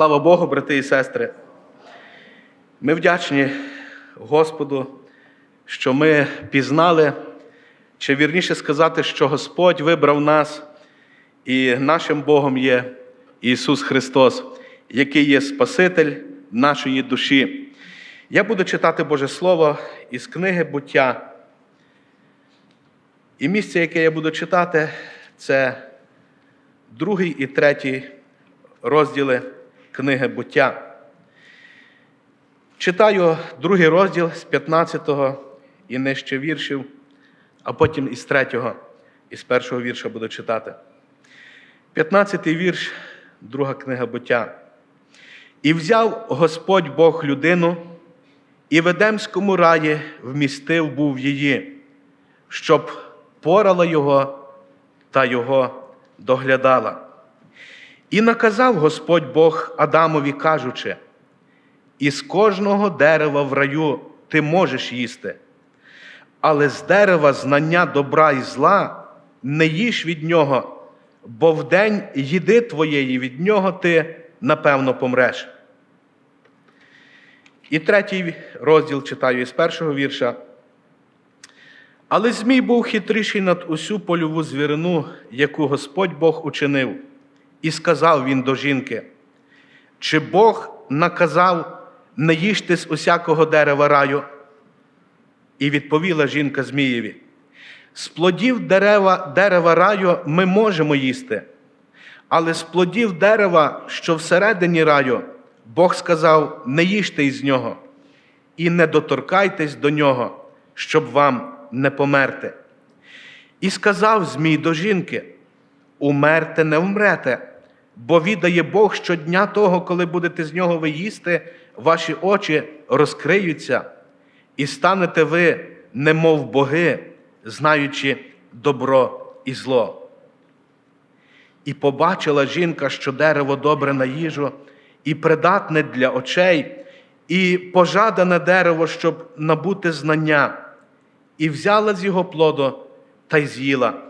Слава Богу, брати і сестри. Ми вдячні Господу, що ми пізнали, чи вірніше сказати, що Господь вибрав нас, і нашим Богом є Ісус Христос, який є Спаситель нашої душі. Я буду читати Боже Слово із книги буття. І місце, яке я буду читати, це другий і третій розділи книги буття. Читаю другий розділ з 15 го і нижче віршів, а потім із третього, із першого вірша буду читати. 15 вірш, друга книга буття. І взяв Господь Бог людину, і в Едемському раї вмістив був її, щоб порала його та його доглядала. І наказав Господь Бог Адамові, кажучи: із кожного дерева в раю ти можеш їсти, але з дерева знання добра і зла не їж від нього, бо в день їди твоєї від нього ти напевно помреш. І третій розділ читаю із першого вірша. Але Змій був хитріший над усю польову звірину, яку Господь Бог учинив. І сказав він до жінки: чи Бог наказав не їжте з усякого дерева раю? І відповіла жінка Змієві: з плодів дерева, дерева раю ми можемо їсти, але з плодів дерева, що всередині раю, Бог сказав: не їжте із нього, і не доторкайтесь до нього, щоб вам не померти. І сказав Змій до жінки: умерте не вмрете, бо відає Бог щодня того, коли будете з нього ви їсти, ваші очі розкриються, і станете ви, немов боги, знаючи добро і зло. І побачила жінка, що дерево добре на їжу, і придатне для очей, і пожадане дерево, щоб набути знання, і взяла з його плоду та й з'їла.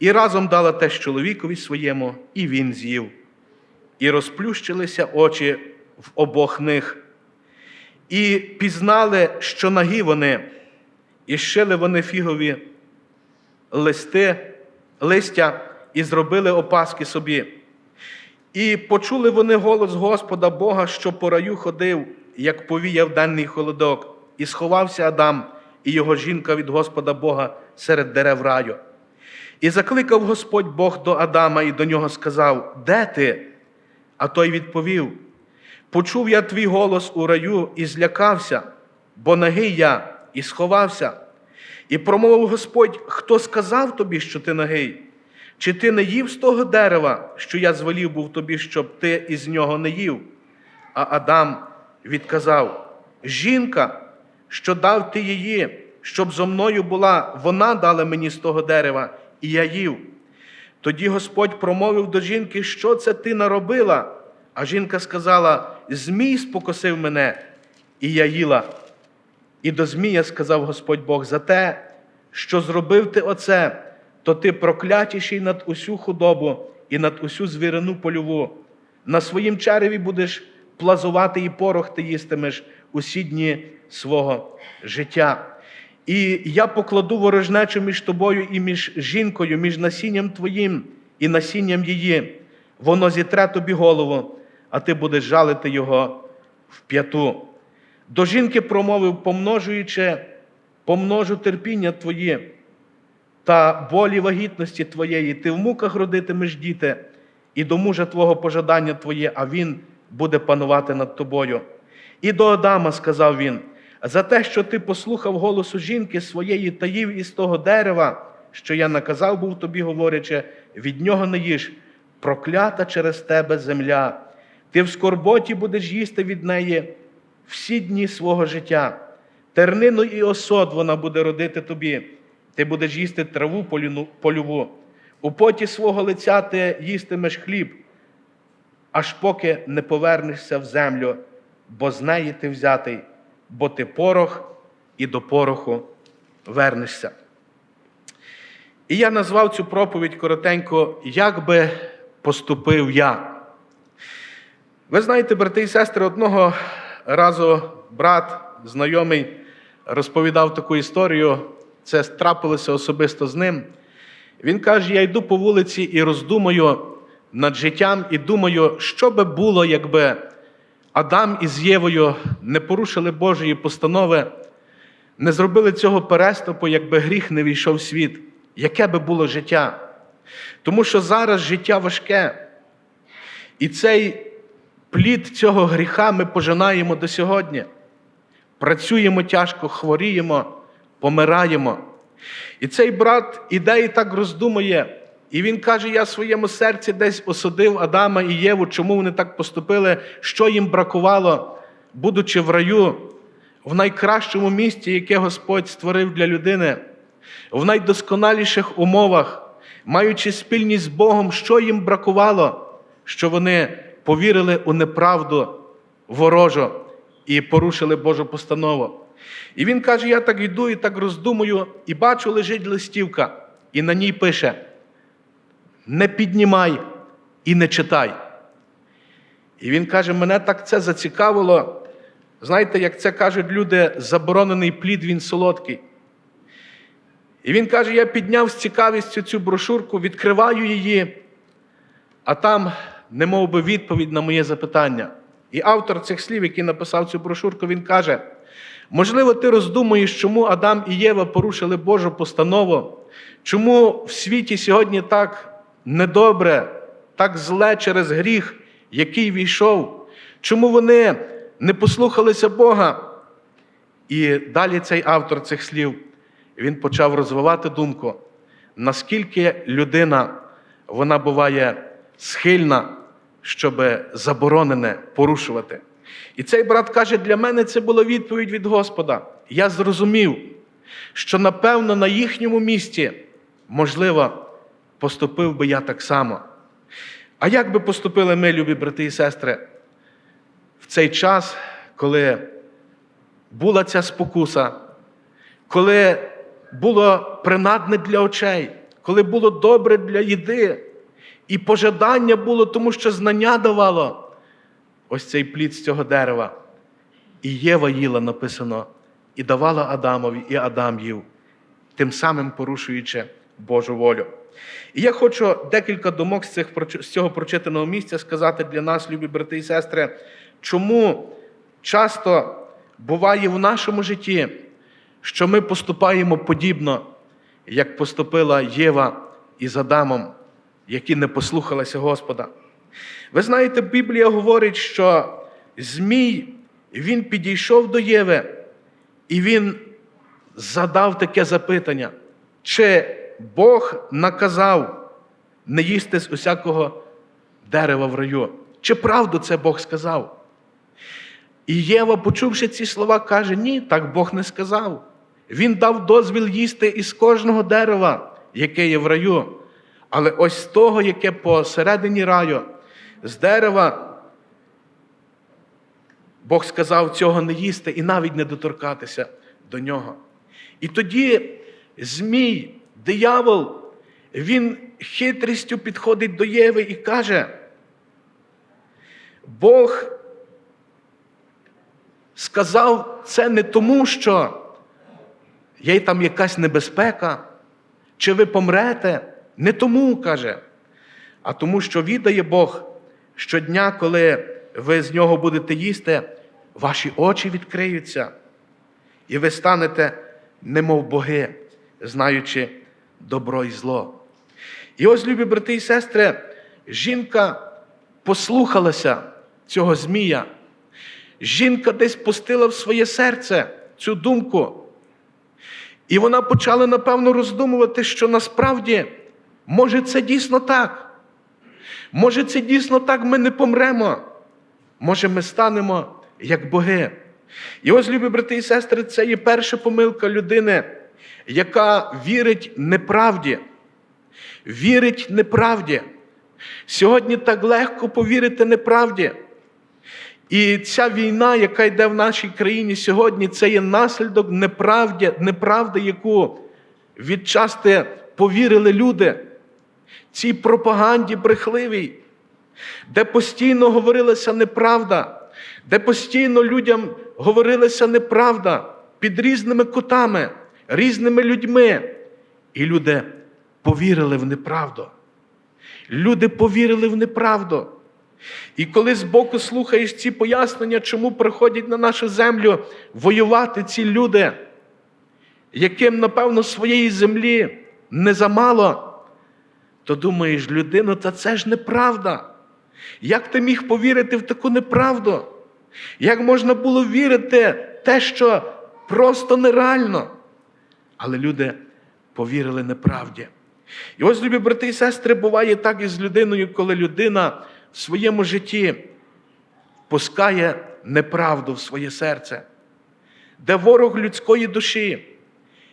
І разом дала теж чоловікові своєму, і він з'їв. І розплющилися очі в обох них, і пізнали, що нагі вони, і шили вони фігові листи, листя, і зробили опаски собі. І почули вони голос Господа Бога, що по раю ходив, як повіяв денний холодок, і сховався Адам і його жінка від Господа Бога серед дерев раю. І закликав Господь Бог до Адама і до нього сказав: Де ти? А той відповів: Почув я твій голос у раю і злякався, бо нагий я і сховався. І промовив Господь: Хто сказав тобі, що ти нагий? Чи ти не їв з того дерева, що я звелів був тобі, щоб ти із нього не їв? А Адам відказав: Жінка, що дав ти її, щоб зо мною була, вона дала мені з того дерева, і я. Тоді Господь промовив до жінки, що це ти наробила? А жінка сказала: Змій спокосив мене, і я їла. І до Змія сказав Господь Бог за те, що зробив ти оце, то ти проклятіший над усю худобу і над усю звірину польову. На своїм череві будеш плазувати і порох ти їстимеш усі дні свого життя. І я покладу ворожнечу між тобою і між жінкою, між насінням твоїм і насінням її. Воно зітре тобі голову, а ти будеш жалити його в п'яту. До жінки промовив, помножуючи, помножу терпіння твоє та болі вагітності твоєї, ти в муках родитимеш діти, і до мужа твого пожадання твоє, а він буде панувати над тобою. І до Адама сказав він: за те, що ти послухав голосу жінки своєї та їв із того дерева, що я наказав був тобі, говорячи, від нього не їж, проклята через тебе земля. Ти в скорботі будеш їсти від неї всі дні свого життя. Тернину і осод вона буде родити тобі. Ти будеш їсти траву польову. У поті свого лиця ти їстимеш хліб, аж поки не повернешся в землю, бо з неї ти взятий, бо ти порох і до пороху вернешся. І я назвав цю проповідь коротенько, як би поступив я. Ви знаєте, брати і сестри, одного разу брат, знайомий, розповідав таку історію. Це трапилося особисто з ним. Він каже: я йду по вулиці і роздумую над життям, і думаю, що би було, якби Адам із Євою не порушили Божої постанови, не зробили цього переступу, якби гріх не війшов в світ. Яке би було життя? Тому що зараз життя важке. І цей плід цього гріха ми пожинаємо до сьогодні. Працюємо тяжко, хворіємо, помираємо. І цей брат іде і так роздумує. І він каже: я в своєму серці десь осудив Адама і Єву, чому вони так поступили, що їм бракувало, будучи в раю, в найкращому місті, яке Господь створив для людини, в найдосконаліших умовах, маючи спільність з Богом, що їм бракувало, що вони повірили у неправду ворожу і порушили Божу постанову. І він каже: я так йду і так роздумую, і бачу, лежить листівка, і на ній пише: не піднімай і не читай. І він каже: мене так це зацікавило. Знаєте, як це кажуть люди, заборонений плід, він солодкий. І він каже: я підняв з цікавістю цю брошурку, відкриваю її, а там не мов би відповідь на моє запитання. І автор цих слів, який написав цю брошурку, він каже: можливо, ти роздумуєш, чому Адам і Єва порушили Божу постанову, чому в світі сьогодні так недобре, так зле через гріх, який війшов, чому вони не послухалися Бога. І далі цей автор цих слів він почав розвивати думку, наскільки людина вона буває схильна, щоб заборонене порушувати. І цей брат каже: для мене це була відповідь від Господа. Я зрозумів, що напевно на їхньому місці, можливо, поступив би я так само. А як би поступили ми, любі брати і сестри, в цей час, коли була ця спокуса, коли було принадне для очей, коли було добре для їди, і пожадання було, тому що знання давало ось цей плід з цього дерева. І Єва їла написано, і давала Адамові, і Адам їв, тим самим порушуючи Божу волю. І я хочу декілька думок з, цих, з цього прочитаного місця сказати для нас, любі брати і сестри, чому часто буває в нашому житті, що ми поступаємо подібно, як поступила Єва із Адамом, які не послухалися Господа. Ви знаєте, Біблія говорить, що Змій він підійшов до Єви, і він задав таке запитання, чи Бог наказав не їсти з усякого дерева в раю? Чи правду це Бог сказав? І Єва, почувши ці слова, каже: Ні, так Бог не сказав. Він дав дозвіл їсти із кожного дерева, яке є в раю. Але ось з того, яке посередині раю, з дерева, Бог сказав цього не їсти і навіть не доторкатися до нього. І тоді Змій, диявол, він хитрістю підходить до Єви і каже: Бог сказав це не тому, що є там якась небезпека, чи ви помрете. Не тому каже, а тому, що віддає Бог щодня, коли ви з нього будете їсти, ваші очі відкриються, і ви станете, немов боги, знаючи добро і зло. І ось, любі брати і сестри, жінка послухалася цього Змія. Жінка десь пустила в своє серце цю думку. І вона почала, напевно, роздумувати, що насправді, може, це дійсно так. Може, це дійсно так ми не помремо. Може, ми станемо як боги. І ось, любі брати і сестри, це є перша помилка людини, яка вірить неправді. Вірить неправді. Сьогодні так легко повірити неправді. І ця війна, яка йде в нашій країні сьогодні, це є наслідок неправди, неправди, яку відчасти повірили люди. Цій пропаганді брехливій. де постійно говорилася неправда, де постійно людям говорилася неправда під різними кутами, різними людьми. І люди повірили в неправду. Люди повірили в неправду. І коли збоку слухаєш ці пояснення, чому приходять на нашу землю воювати ці люди, яким, напевно, своєї землі не замало, то думаєш, людино, та це ж неправда. Як ти міг повірити в таку неправду? Як можна було вірити те, що просто нереально? Але люди повірили неправді. І ось, любі брати і сестри, буває так і з людиною, коли людина в своєму житті пускає неправду в своє серце, де ворог людської душі,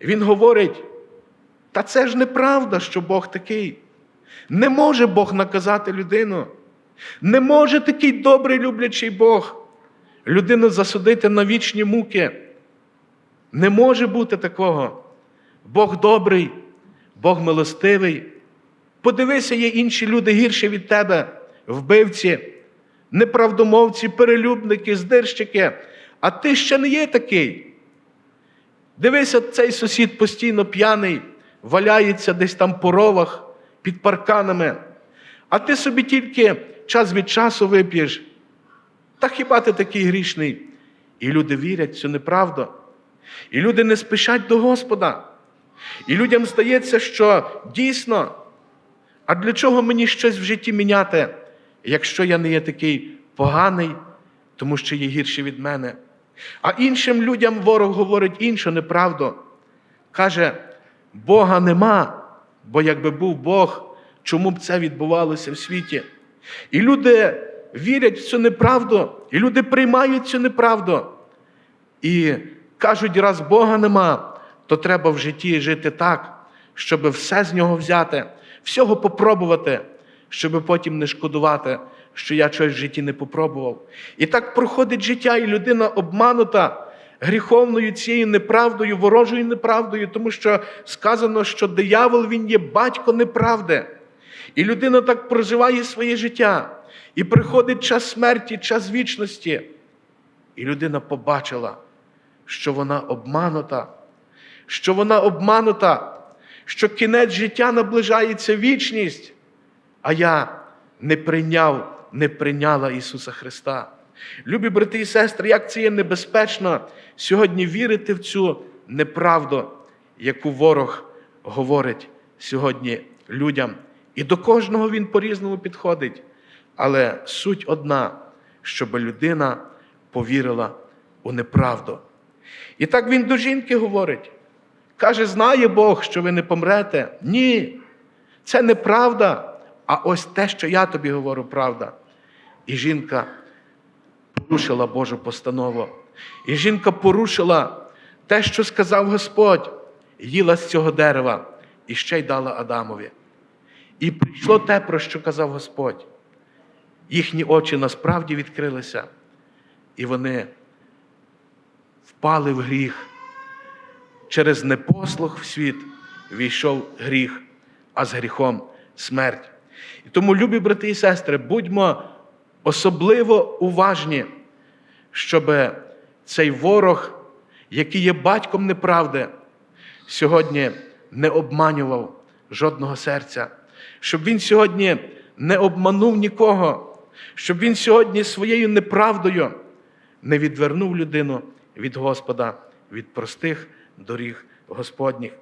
він говорить: та це ж неправда, що Бог такий. Не може Бог наказати людину. Не може такий добрий люблячий Бог людину засудити на вічні муки. Не може бути такого. Бог добрий, Бог милостивий. Подивися, є інші люди гірші від тебе, вбивці, неправдомовці, перелюбники, здирщики, а ти ще не є такий. Дивися, цей сусід постійно п'яний, валяється десь там по ровах, під парканами, а ти собі тільки час від часу вип'єш. Та хіба ти такий грішний? І люди вірять цю неправду. І люди не спішать до Господа. І людям здається, що дійсно, а для чого мені щось в житті міняти, якщо я не є такий поганий, тому що є гірші від мене. А іншим людям ворог говорить іншу неправду. Каже, Бога нема, бо якби був Бог, чому б це відбувалося в світі? І люди вірять в цю неправду, і люди приймають цю неправду. І кажуть, раз Бога нема, то треба в житті жити так, щоб все з нього взяти, всього попробувати, щоб потім не шкодувати, що я щось в житті не попробував. І так проходить життя, і людина обманута гріховною цією неправдою, ворожою неправдою, тому що сказано, що диявол він є батько неправди. І людина так проживає своє життя. І приходить час смерті, час вічності. І людина побачила, що вона обманута, що вона обманута, що кінець життя наближається вічність, а я не прийняв, не прийняла Ісуса Христа. Любі брати і сестри, як це є небезпечно сьогодні вірити в цю неправду, яку ворог говорить сьогодні людям. І до кожного він по-різному підходить. Але суть одна, щоб людина повірила у неправду. І так він до жінки говорить. Каже, знає Бог, що ви не помрете. Ні, це неправда. А ось те, що я тобі говорю, правда. І жінка порушила Божу постанову. І жінка порушила те, що сказав Господь, їла з цього дерева і ще й дала Адамові. І прийшло те, про що казав Господь. Їхні очі насправді відкрилися, і вони впали в гріх. Через непослух в світ війшов гріх, а з гріхом смерть. І тому, любі брати і сестри, будьмо особливо уважні, щоб цей ворог, який є батьком неправди, сьогодні не обманював жодного серця, щоб він сьогодні не обманув нікого, щоб він сьогодні своєю неправдою не відвернув людину від Господа, від простих доріг Господніх.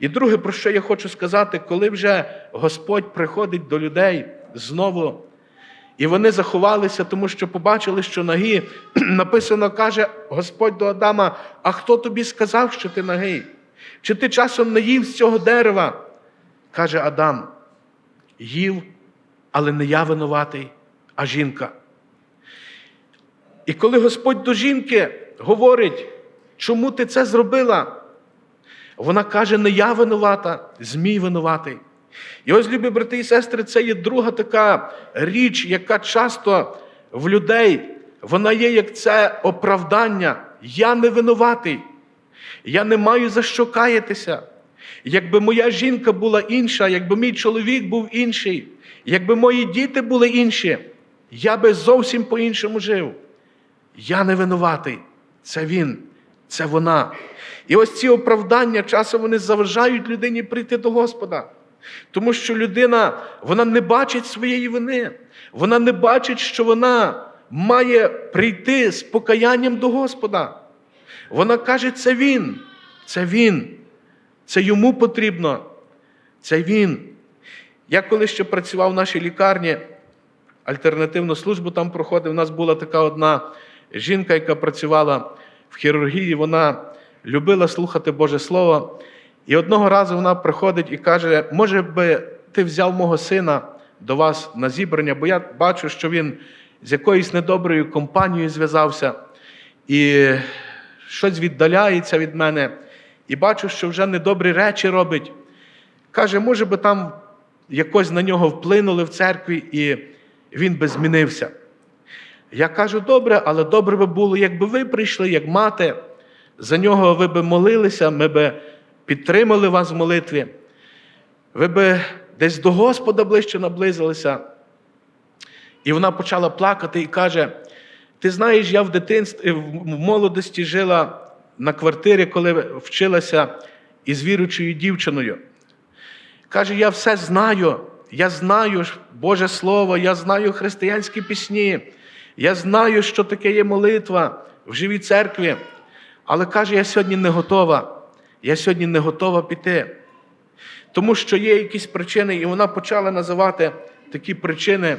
І друге, про що я хочу сказати, коли вже Господь приходить до людей знову, і вони заховалися, тому що побачили, що нагі написано, каже Господь до Адама: А хто тобі сказав, що ти нагий? Чи ти часом не їв з цього дерева? Каже Адам, їв, але не я винуватий, а жінка. І коли Господь до жінки говорить, чому ти це зробила? Вона каже, не я винувата, змій винуватий. І ось, любі брати і сестри, це є друга така річ, яка часто в людей, вона є як це оправдання. Я не винуватий. Я не маю за що каятися. Якби моя жінка була інша, якби мій чоловік був інший, якби мої діти були інші, я би зовсім по-іншому жив. Я не винуватий. Це він, це вона. І ось ці оправдання часом вони заважають людині прийти до Господа. Тому що людина вона не бачить своєї вини, вона не бачить, що вона має прийти з покаянням до Господа. Вона каже, це він, це він, це йому потрібно, це він. Я коли ще працював в нашій лікарні, альтернативну службу там проходив, у нас була така одна жінка, яка працювала в хірургії, вона любила слухати Боже Слово. І одного разу вона приходить і каже: може би ти взяв мого сина до вас на зібрання, бо я бачу, що він з якоюсь недоброю компанією зв'язався і щось віддаляється від мене, і бачу, що вже недобрі речі робить. Каже, може би там якось на нього вплинули в церкві, і він би змінився. Я кажу, добре, але добре би було, якби ви прийшли, як мати, за нього ви би молилися, ми би підтримали вас в молитві, ви би десь до Господа ближче наблизилися. І вона почала плакати і каже: Ти знаєш, я в дитинстві, в молодості жила на квартирі, коли вчилася із віруючою дівчиною. Каже, я все знаю, я знаю Боже Слово, я знаю християнські пісні, я знаю, що таке є молитва в живій церкві. Але каже, я сьогодні не готова. Я сьогодні не готова піти. Тому що є якісь причини, і вона почала називати такі причини,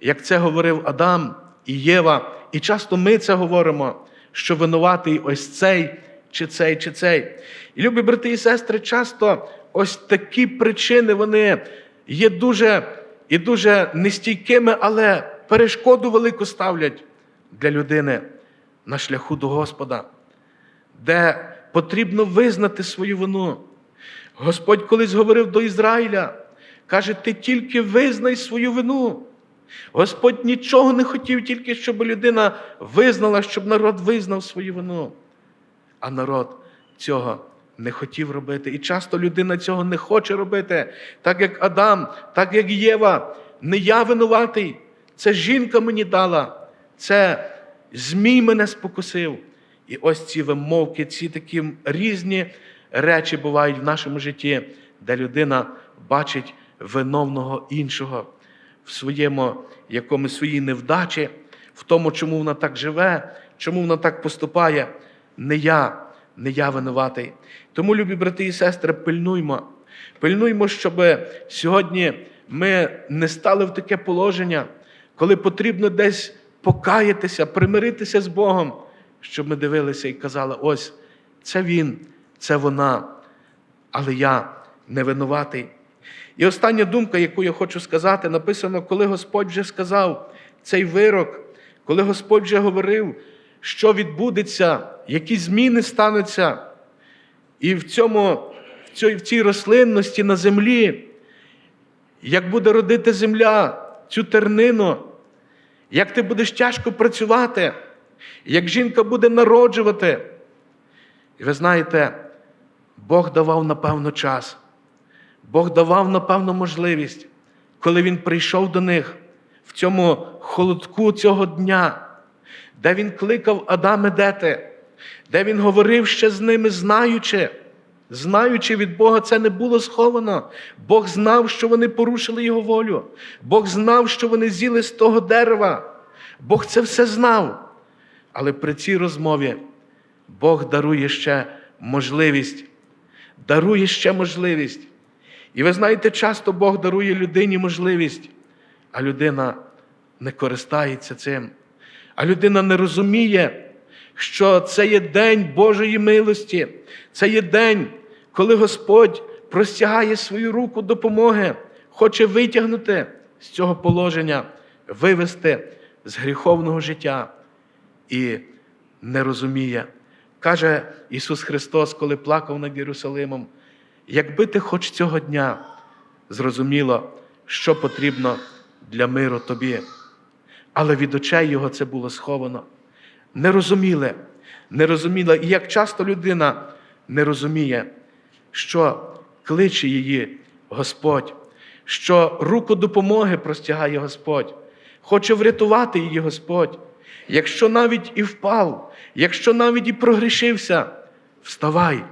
як це говорив Адам і Єва. І часто ми це говоримо, що винуватий ось цей, чи цей, чи цей. І любі брати і сестри, часто ось такі причини вони є дуже і дуже нестійкими, але перешкоду велику ставлять для людини на шляху до Господа, де потрібно визнати свою вину. Господь колись говорив до Ізраїля, каже, ти тільки визнай свою вину. Господь нічого не хотів, тільки щоб людина визнала, щоб народ визнав свою вину. А народ цього не хотів робити. І часто людина цього не хоче робити, так як Адам, так як Єва. Не я винуватий, це жінка мені дала, це Змій мене спокусив. І ось ці вимовки, ці такі різні речі бувають в нашому житті, де людина бачить виновного іншого в своєму якомусь своїй невдачі, в тому, чому вона так живе, чому вона так поступає. Не я, не я винуватий. Тому, любі брати і сестри, пильнуймо. Пильнуймо, щоб сьогодні ми не стали в таке положення, коли потрібно десь покаятися, примиритися з Богом, щоб ми дивилися і казали: ось це він, це вона, але я не винуватий. І остання думка, яку я хочу сказати, написано, коли Господь вже сказав цей вирок, коли Господь вже говорив, що відбудеться, які зміни стануться, і в цьому, в цій, рослинності на землі, як буде родити земля, цю тернину, як ти будеш тяжко працювати, як жінка буде народжувати. І ви знаєте, Бог давав напевно час. Бог давав, напевно, можливість, коли Він прийшов до них в цьому холодку цього дня, де Він кликав Адаме, де ти, де Він говорив ще з ними, знаючи, знаючи від Бога, це не було сховано. Бог знав, що вони порушили Його волю. Бог знав, що вони з'їли з того дерева. Бог це все знав. Але при цій розмові Бог дарує ще можливість, дарує ще можливість. І ви знаєте, часто Бог дарує людині можливість, а людина не користається цим. А людина не розуміє, що це є день Божої милості, це є день, коли Господь простягає свою руку допомоги, хоче витягнути з цього положення, вивести з гріховного життя і не розуміє. Каже Ісус Христос, коли плакав над Єрусалимом, якби ти хоч цього дня зрозуміло, що потрібно для миру тобі. Але від очей його це було сховано. Не розуміли, не розуміла. І як часто людина не розуміє, що кличе її Господь, що руку допомоги простягає Господь, хоче врятувати її Господь. Якщо навіть і впав, якщо навіть і прогрішився, вставай,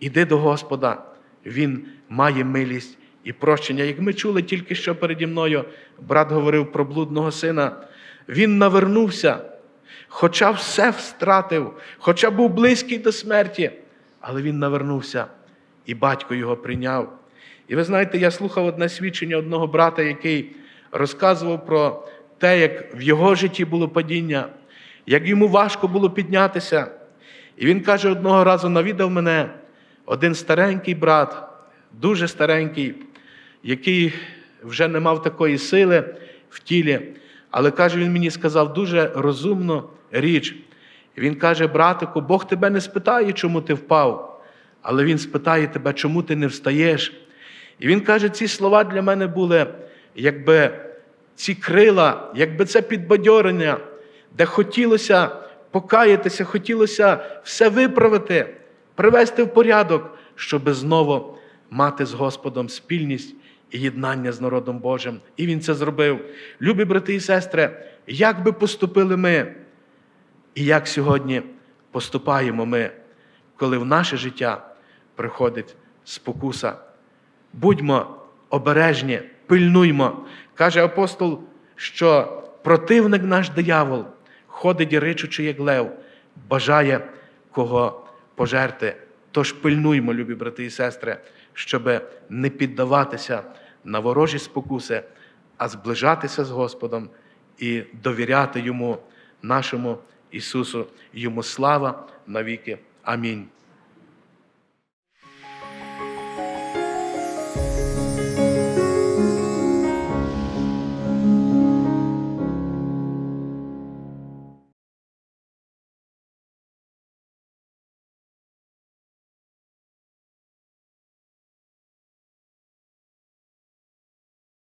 іди до Господа. Він має милість і прощення. Як ми чули тільки що переді мною, брат говорив про блудного сина, він навернувся, хоча все втратив, хоча був близький до смерті, але він навернувся, і батько його прийняв. І ви знаєте, я слухав одне свідчення одного брата, який розказував про те, як в його житті було падіння, як йому важко було піднятися. І він каже, одного разу навідав мене один старенький брат, дуже старенький, який вже не мав такої сили в тілі. Але каже, він мені сказав дуже розумну річ. Він каже: братику, Бог тебе не спитає, чому ти впав, але Він спитає тебе, чому ти не встаєш. І він каже, ці слова для мене були, якби ці крила, якби це підбадьорення, де хотілося покаятися, хотілося все виправити, привести в порядок, щоб знову мати з Господом спільність і єднання з народом Божим. І він це зробив. Любі брати і сестри, як би поступили ми, і як сьогодні поступаємо ми, коли в наше життя приходить спокуса. Будьмо обережні, пильнуймо. Каже апостол, що противник наш диявол ходить ричучи, як лев, бажає кого пожерти. Тож пильнуймо, любі брати і сестри, щоб не піддаватися на ворожі спокуси, а зближатися з Господом і довіряти Йому, нашому Ісусу, Йому слава навіки. Амінь.